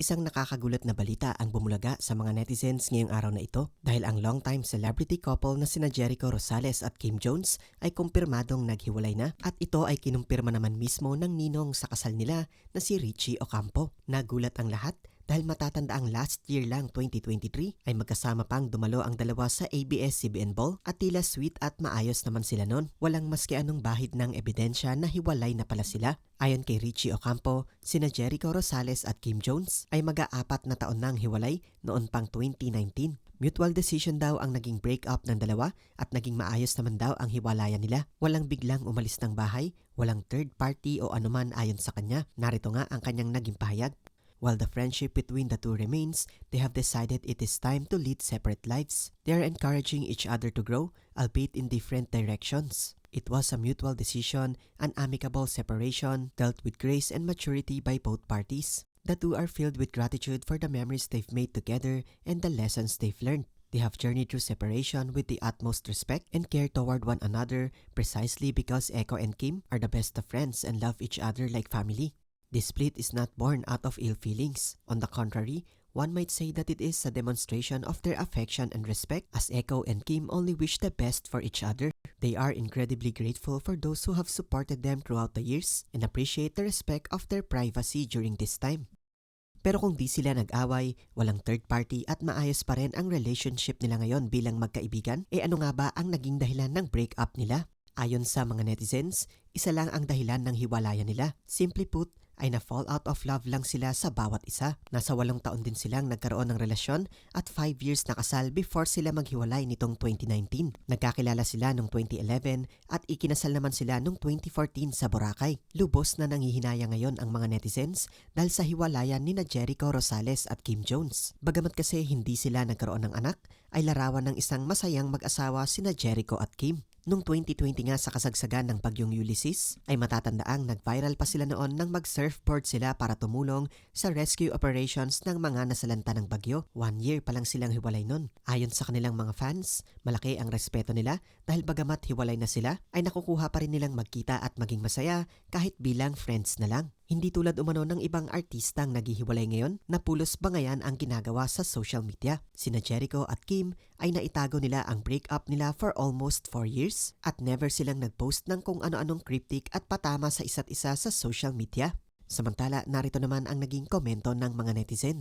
Isang nakakagulat na balita ang bumulaga sa mga netizens ngayong araw na ito dahil ang longtime celebrity couple na sina Jericho Rosales at Kim Jones ay kumpirmadong naghiwalay na at ito ay kinumpirma naman mismo ng ninong sa kasal nila na si Richie Ocampo. Nagulat ang lahat dahil matatanda ang last year lang 2023 ay magkasama pang dumalo ang dalawa sa ABS-CBN Ball at tila sweet at maayos naman sila noon. Walang maski anong bahid ng ebidensya na hiwalay na pala sila. Ayon kay Richie Ocampo, sina Jericho Rosales at Kim Jones ay mag-aapat na taon nang hiwalay noon pang 2019. Mutual decision daw ang naging breakup ng dalawa at naging maayos naman daw ang hiwalayan nila. Walang biglang umalis ng bahay, walang third party o anuman ayon sa kanya. Narito nga ang kanyang naging pahayag. While the friendship between the two remains, they have decided it is time to lead separate lives. They are encouraging each other to grow, albeit in different directions. It was a mutual decision, an amicable separation, dealt with grace and maturity by both parties. The two are filled with gratitude for the memories they've made together and the lessons they've learned. They have journeyed through separation with the utmost respect and care toward one another precisely because Echo and Kim are the best of friends and love each other like family. This split is not born out of ill feelings. On the contrary, one might say that it is a demonstration of their affection and respect as Echo and Kim only wish the best for each other. They are incredibly grateful for those who have supported them throughout the years and appreciate the respect of their privacy during this time. Pero kung di sila nag-away, walang third party at maayos pa rin ang relationship nila ngayon bilang magkaibigan, e ano nga ba ang naging dahilan ng breakup nila? Ayon sa mga netizens, isa lang ang dahilan ng hiwalayan nila. Simply put, ay na-fall out of love lang sila sa bawat isa. Nasa walong taon din silang nagkaroon ng relasyon at 5 years na kasal before sila maghiwalay nitong 2019. Nagkakilala sila noong 2011 at ikinasal naman sila noong 2014 sa Boracay. Lubos na nangihinaya ngayon ang mga netizens dahil sa hiwalayan ni na Jericho Rosales at Kim Jones. Bagamat kasi hindi sila nagkaroon ng anak, ay larawan ng isang masayang mag-asawa sina Jericho at Kim. Noong 2020 nga sa kasagsagan ng bagyong Ulysses, ay matatandaang nag-viral pa sila noon nang mag-surfboard sila para tumulong sa rescue operations ng mga nasalanta ng bagyo. One year pa lang silang hiwalay noon. Ayon sa kanilang mga fans, malaki ang respeto nila dahil bagamat hiwalay na sila, ay nakukuha pa rin nilang magkita at maging masaya kahit bilang friends na lang. Hindi tulad umano ng ibang artistang naghihiwalay ngayon na pulos bangayan ang ginagawa sa social media. Sina Jericho at Kim ay naitago nila ang breakup nila for almost 4 years at never silang nagpost ng kung ano-anong cryptic at patama sa isa't isa sa social media. Samantala, narito naman ang naging komento ng mga netizen.